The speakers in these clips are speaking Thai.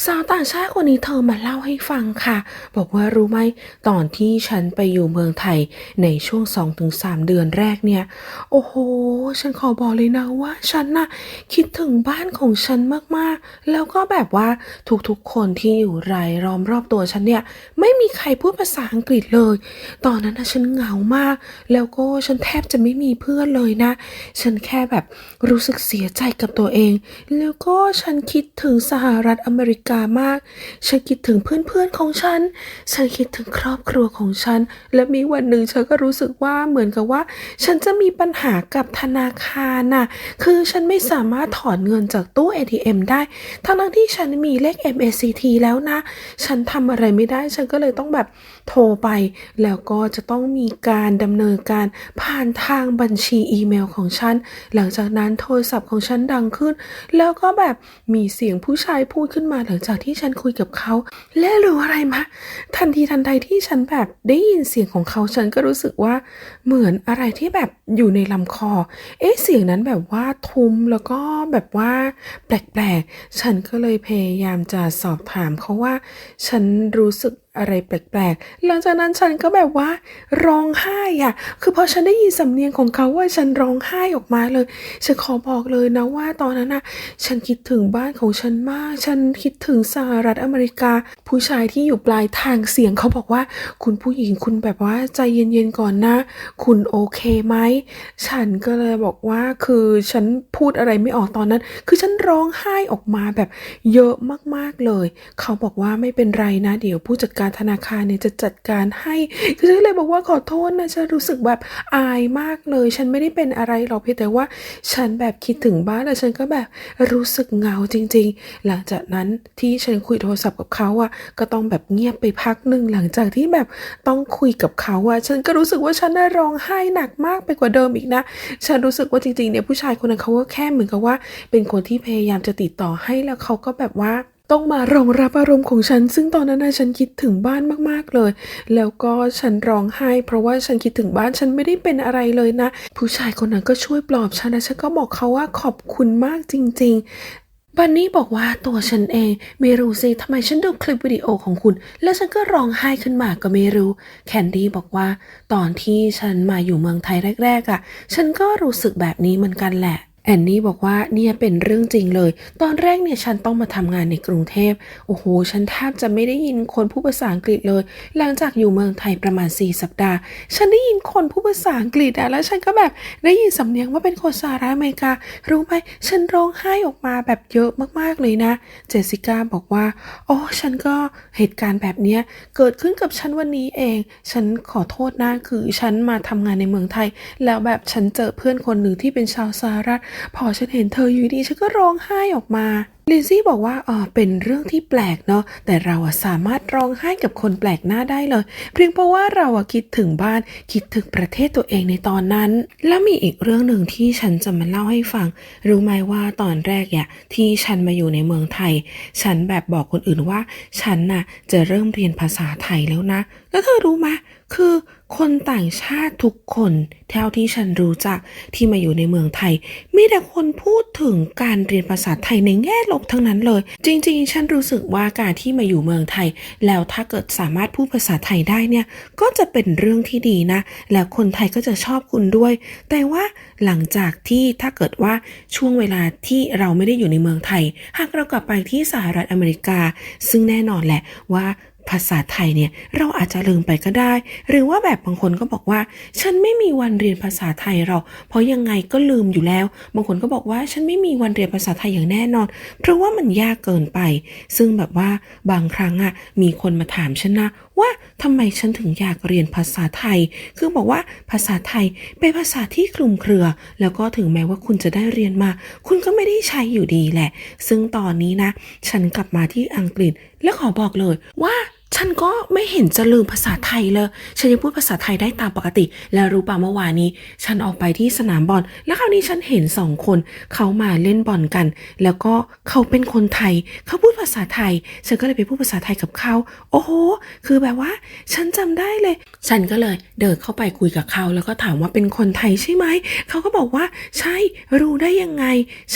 สาวต่างชาติคนนี้เธอมาเล่าให้ฟังค่ะ บอกว่ารู้ไหมตอนที่ฉันไปอยู่เมืองไทยในช่วง 2-3 เดือนแรกเนี่ย โอ้โห ฉันขอบอกเลยนะว่า ฉันน่ะคิดถึงบ้านของฉันมากๆ แล้วก็แบบว่าทุกๆคนที่อยู่รายล้อมรอบตัวฉันเนี่ย ไม่มีใครพูดภาษาอังกฤษเลย ตอนนั้นนะฉันเหงามาก แล้วก็ฉันแทบจะไม่มีเพื่อนเลยนะ ฉันแค่แบบรู้สึกเสียใจกับตัวเอง แล้วก็ฉันคิดถึงสหรัฐอเมริกามาก ฉันคิดถึงเพื่อนๆของฉัน ฉันคิดถึงครอบครัวของฉัน และมีวันหนึ่งฉันก็รู้สึกว่าเหมือนกับว่า ฉันจะมีปัญหากับธนาคารน่ะ คือฉันไม่สามารถถอนเงินจากตู้ ATM ได้ ทั้งที่ฉันมีเลข MACT แล้วนะ ฉันทำอะไรไม่ได้ ฉันก็เลยต้องแบบโทรไป แล้วก็จะต้องมีการดำเนินการผ่านทางบัญชีอีเมลของฉัน หลังจากนั้นโทรศัพท์ของฉันดังขึ้น แล้วก็แบบมีเสียงผู้ชายพูดขึ้นมาหลังจากที่ฉันคุยกับเขา และรู้อะไรมะ ทันทีทันใดที่ฉันแบบได้ยินเสียงของเขาฉันก็รู้สึกว่าเหมือนอะไรที่แบบอยู่ในลำคอ เอ๊ะเสียงนั้นแบบว่าทุ้มแล้วก็แบบว่าแปลกๆ ฉันก็เลยพยายามจะสอบถามเขาว่า ฉันรู้สึกอะไรแปลกๆ หลังจากนั้นฉันก็แบบว่าร้องไห้อะคือพอฉันได้ยินสำเนียงของเขาว่าฉันร้องไห้ออกมาเลย ฉันขอบอกเลยนะว่าตอนนั้นนะฉันคิดถึงบ้านของฉันมาก ฉันคิดถึงสหรัฐอเมริกา ผู้ชายที่อยู่ปลายทางเสียงเขาบอกว่า คุณผู้หญิงคุณแบบว่าใจเย็นๆก่อนนะ คุณโอเคไหม ฉันก็เลยบอกว่าคือฉันพูดอะไรไม่ออกตอนนั้น คือฉันร้องไห้ออกมาแบบเยอะมากๆเลย เขาบอกว่าไม่เป็นไรนะ เดี๋ยวผู้จัดการธนาคารเนี่ยจะจัดการให้คือฉันเลยบอกว่าขอโทษนะฉันรู้สึกแบบอายมากเลย ฉันไม่ได้เป็นอะไรหรอกเพียงแต่ว่า ฉันแบบคิดถึงบ้านแล้วฉันก็แบบรู้สึกเหงาจริง ๆ หลังจากนั้นที่ฉันคุยโทรศัพท์กับเขาอะก็ต้องแบบเงียบไปพักหนึ่งหลังจากที่แบบต้องคุยกับเขาอะฉันก็รู้สึกว่าฉันน่าร้องไห้หนักมากไปกว่าเดิมอีกนะ ฉันรู้สึกว่าจริงๆเนี่ยผู้ชายคนนั้นเขาก็แค่เหมือนกับว่า เป็นคนที่พยายามจะติดต่อให้แล้วเขาก็แบบว่า ต้องมารองรับอารมณ์ของฉัน ซึ่งตอนนั้นนะฉันคิดถึงบ้านมากๆเลย แล้วก็ฉันร้องไห้ เพราะว่าฉันคิดถึงบ้านฉันไม่ได้เป็นอะไรเลยนะ ผู้ชายคนนั้นก็ช่วยปลอบฉันนะฉันก็บอกเขาว่าขอบคุณมากจริง ๆบันนี่บอกว่าตัวฉันเองไม่รู้สิทำไมฉันดูคลิปวิดีโอของคุณ แล้วฉันก็ร้องไห้ขึ้นมาก็ไม่รู้ แคนดี้บอกว่า ตอนที่ฉันมาอยู่เมืองไทยแรกๆอะ่ะ ฉันก็รู้สึกแบบนี้เหมือนกันแหละ แอนนี่บอกว่าเนี่ยเป็นเรื่องจริงเลย ตอนแรกเนี่ยฉันต้องมาทำงานในกรุงเทพ โอ้โห ฉันแทบจะไม่ได้ยินคนพูดภาษาอังกฤษเลย หลังจากอยู่เมืองไทยประมาณ 4 สัปดาห์ ฉันได้ยินคนพูดภาษาอังกฤษอะแล้วฉันก็แบบได้ยินสำเนียงว่าเป็นคนสหรัฐอเมริกา รู้ไหม ฉันร้องไห้ออกมาแบบเยอะมากๆเลยนะ เจสสิก้าบอกว่า โอ้ฉันก็เหตุการณ์แบบเนี้ยเกิดขึ้นกับฉันวันนี้เอง ฉันขอโทษนะคือฉันมาทำงานในเมืองไทย แล้วแบบฉันเจอเพื่อนคนหนึ่งที่เป็นชาวสหรัฐพอฉันเห็นเธออยู่ดีฉันก็ร้องไห้ออกมาลินซี่บอกว่าอ๋อเป็นเรื่องที่แปลกเนาะแต่เราอะสามารถร้องไห้กับคนแปลกหน้าได้เลย เพียงเพราะว่าเราอะคิดถึงบ้านคิดถึงประเทศตัวเองในตอนนั้น แล้วมีอีกเรื่องหนึ่งที่ฉันจะมาเล่าให้ฟัง รู้ไหมว่าตอนแรกอะที่ฉันมาอยู่ในเมืองไทย ฉันแบบบอกคนอื่นว่า ฉันน่ะจะเริ่มเรียนภาษาไทยแล้วนะ แล้วเธอรู้ไหมคือ คนต่างชาติทุกคนเท่าที่ฉันรู้จักที่มาอยู่ในเมืองไทยมีแต่คนพูดถึงการเรียนภาษาไทยในแง่ลบทั้งนั้นเลย จริง ๆ ฉันรู้สึกว่าการที่มาอยู่เมืองไทย แล้วถ้าเกิดสามารถพูดภาษาไทยได้เนี่ยก็จะเป็นเรื่องที่ดีนะ แล้วคนไทยก็จะชอบคุณด้วย แต่ว่าหลังจากที่ถ้าเกิดว่าช่วงเวลาที่เราไม่ได้อยู่ในเมืองไทย หากเรากลับไปที่สหรัฐอเมริกา ซึ่งแน่นอนแหละว่า ภาษาไทยเนี่ยเราอาจจะลืมไปก็ได้ หรือว่าแบบบางคนก็บอกว่า ฉันไม่มีวันเรียนภาษาไทยหรอกเพราะยังไงก็ลืมอยู่แล้ว บางคนก็บอกว่าฉันไม่มีวันเรียนภาษาไทยอย่างแน่นอน เพราะว่ามันยากเกินไป ซึ่งแบบว่าบางครั้งอะมีคนมาถามฉันนะว่าทำไมฉันถึงอยากเรียนภาษาไทย คือบอกว่าภาษาไทยเป็นภาษาที่คลุมเครือ แล้วก็ถึงแม้ว่าคุณจะได้เรียนมา คุณก็ไม่ได้ใช้อยู่ดีแหละ ซึ่งตอนนี้นะ ฉันกลับมาที่อังกฤษและขอบอกเลยว่า ฉันก็ไม่เห็นจะลืมภาษาไทยเลย ฉันยังพูดภาษาไทยได้ตามปกติ แล้วรู้ป่ะเมื่อวานนี้ ฉันออกไปที่สนามบอล แล้วคราวนี้ฉันเห็นสองคน เขามาเล่นบอลกัน แล้วก็เขาเป็นคนไทย เขาพูดภาษาไทย ฉันก็เลยไปพูดภาษาไทยกับเขา โอ้โห คือแบบว่า ฉันจำได้เลย ฉันก็เลยเดินเข้าไปคุยกับเขา แล้วก็ถามว่าเป็นคนไทยใช่ไหม เขาก็บอกว่า ใช่ รู้ได้ยังไง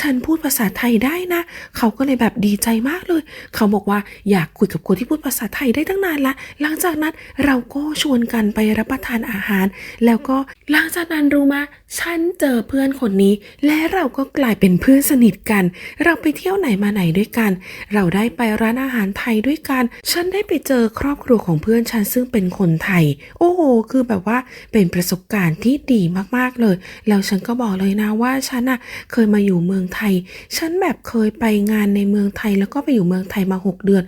ฉันพูดภาษาไทยได้นะ เขาก็เลยแบบดีใจมากเลย เขาบอกว่าอยากคุยกับคนที่พูดภาษาไทยได้ตั้งนานละ หลังจากนั้นเราก็ชวนกันไปรับประทานอาหาร แล้วก็ หลังจากนั้นรู้มาฉันเจอเพื่อนคนนี้ และเราก็กลายเป็นเพื่อนสนิทกัน เราไปเที่ยวไหนมาไหนด้วยกัน เราได้ไปร้านอาหารไทยด้วยกัน ฉันได้ไปเจอครอบครัวของเพื่อนฉันซึ่งเป็นคนไทย โอ้โห คือแบบว่าเป็นประสบการณ์ที่ดีมากๆเลย แล้วฉันก็บอกเลยนะว่าฉันอะเคยมาอยู่เมืองไทย ฉันแบบเคยไปงานในเมืองไทย แล้วก็ไปอยู่เมืองไทยมา 6 เดือน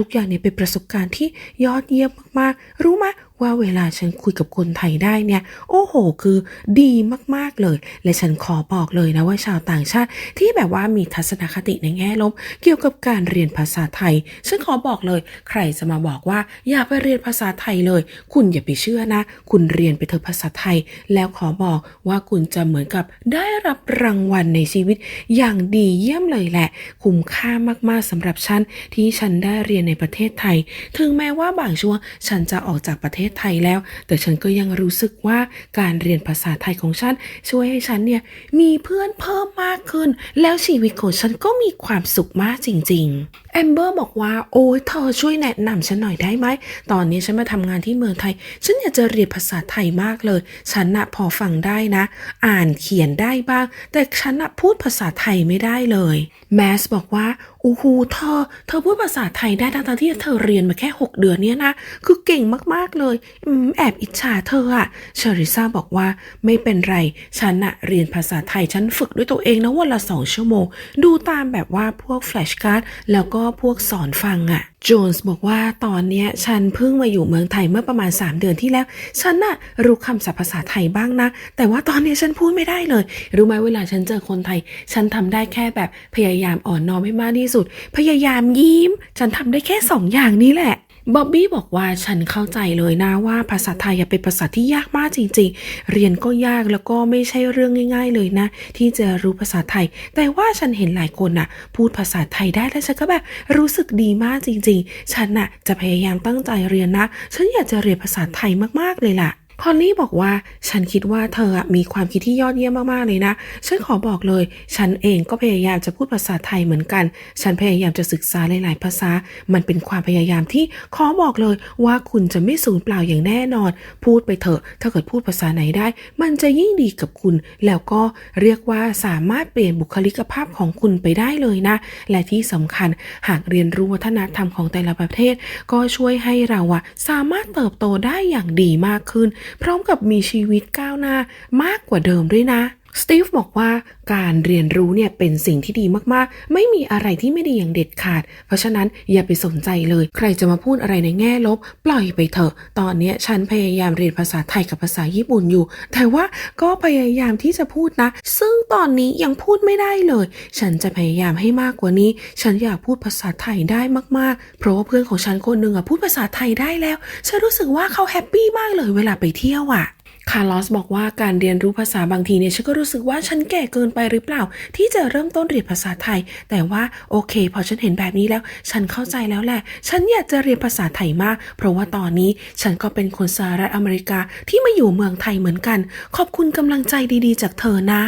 ทุกๆอย่างเนี่ยเป็นประสบการณ์ที่ยอดเยี่ยมมากๆ รู้ไหม ว่าเวลาฉันคุยกับคนไทยได้เนี่ย โอ้โห คือดีมากๆเลย และฉันขอบอกเลยนะว่าชาวต่างชาติที่แบบว่ามีทัศนคติในแง่ลบ เกี่ยวกับการเรียนภาษาไทย ฉันขอบอกเลย ใครจะมาบอกว่าอย่าไปเรียนภาษาไทยเลย คุณอย่าไปเชื่อนะ คุณเรียนไปเถอะภาษาไทย แล้วขอบอกว่าคุณจะเหมือนกับได้รับรางวัลในชีวิต อย่างดีเยี่ยมเลยแหละ คุ้มค่ามากๆสำหรับฉันที่ฉันได้เรียนในประเทศไทย ถึงแม้ว่าบางช่วงฉันจะออกจากประเทศไทยแล้ว แต่ฉันก็ยังรู้สึกว่าการเรียนภาษาไทยของฉัน ช่วยให้ฉันเนี่ยมีเพื่อนเพิ่มมากขึ้น แล้วชีวิตของฉันก็มีความสุขมากจริง ๆแอมเบอร์บอกว่า โอ้ยเธอช่วยแนะนำฉันหน่อยได้ไหม ตอนนี้ฉันมาทำงานที่เมืองไทย ฉันอยากจะเรียนภาษาไทยมากเลย ฉันนะพอฟังได้นะ อ่านเขียนได้บ้าง แต่ฉันนะพูดภาษาไทยไม่ได้เลยแมสบอกว่าโอ้โหเธอ เธอพูดภาษาไทยได้ทั้งๆที่เธอเรียนมาแค่ 6 เดือนเนี่ยนะ คือเก่งมากๆเลยอืมแอบอิจฉาเธออะเชอริซาบอกว่าไม่เป็นไร ฉันอะเรียนภาษาไทย ฉันฝึกด้วยตัวเองนะวันละสองชั่วโมง ดูตามแบบว่าพวกแฟลชการ์ดแล้วก็พวกสอนฟังอะโจนส์บอกว่าตอนเนี้ยฉันเพิ่งมาอยู่เมืองไทยเมื่อประมาณ 3 เดือนที่แล้ว ฉันน่ะรู้คำศัพท์ภาษาไทยบ้างนะ แต่ว่าตอนนี้ฉันพูดไม่ได้เลย รู้ไหมเวลาฉันเจอคนไทย ฉันทำได้แค่แบบพยายามอ่อนน้อมให้มากที่สุด พยายามยิ้ม ฉันทำได้แค่สองอย่างนี้แหละ บ๊อบบี้บอกว่าฉันเข้าใจเลยนะว่าภาษาไทยเป็นภาษาที่ยากมากจริง ๆ เรียนก็ยากแล้วก็ไม่ใช่เรื่องง่าย ๆ เลยนะ ที่จะรู้ภาษาไทย แต่ว่าฉันเห็นหลายคนน่ะ พูดภาษาไทยได้แล้วฉันก็แบบรู้สึกดีมากจริง ๆ ฉันน่ะจะพยายามตั้งใจเรียนนะ ฉันอยากจะเรียนภาษาไทยมากๆเลยล่ะ พอลลี่บอกว่าฉันคิดว่าเธอมีความคิดที่ยอดเยี่ยมมากๆเลยนะ ฉันขอบอกเลย ฉันเองก็พยายามจะพูดภาษาไทยเหมือนกัน ฉันพยายามจะศึกษาหลาย ๆ ภาษา มันเป็นความพยายามที่ขอบอกเลยว่าคุณจะไม่สูญเปล่าอย่างแน่นอน พูดไปเถอะ ถ้าเกิดพูดภาษาไหนได้ มันจะยิ่งดีกับคุณ แล้วก็เรียกว่าสามารถเปลี่ยนบุคลิกภาพของคุณไปได้เลยนะ และที่สำคัญหากเรียนรู้วัฒนธรรมของแต่ละประเทศ ก็ช่วยให้เราอะสามารถเติบโตได้อย่างดีมากขึ้นพร้อมกับมีชีวิตก้าวหน้ามากกว่าเดิมด้วยนะ สตีฟบอกว่าการเรียนรู้เนี่ยเป็นสิ่งที่ดีมากๆ ไม่มีอะไรที่ไม่ดีอย่างเด็ดขาด เพราะฉะนั้นอย่าไปสนใจเลย ใครจะมาพูดอะไรในแง่ลบ ปล่อยไปเถอะ ตอนนี้ฉันพยายามเรียนภาษาไทยกับภาษาญี่ปุ่นอยู่ แต่ว่าก็พยายามที่จะพูดนะ ซึ่งตอนนี้ยังพูดไม่ได้เลย ฉันจะพยายามให้มากกว่านี้ ฉันอยากพูดภาษาไทยได้มากๆ เพราะว่าเพื่อนของฉันคนหนึ่งอะพูดภาษาไทยได้แล้ว ฉันรู้สึกว่าเขาแฮปปี้มากเลยเวลาไปเที่ยวอะ คาร์ลอสบอกว่าการเรียนรู้ภาษาบางทีเนี่ยฉันก็รู้สึกว่าฉันแก่เกินไปหรือเปล่า ที่จะเริ่มต้นเรียนภาษาไทย แต่ว่าโอเค พอฉันเห็นแบบนี้แล้ว ฉันเข้าใจแล้วแหละ ฉันอยากจะเรียนภาษาไทยมาก เพราะว่าตอนนี้ฉันก็เป็นคนสหรัฐอเมริกาที่มาอยู่เมืองไทยเหมือนกัน ขอบคุณกำลังใจดีๆ จากเธอนะ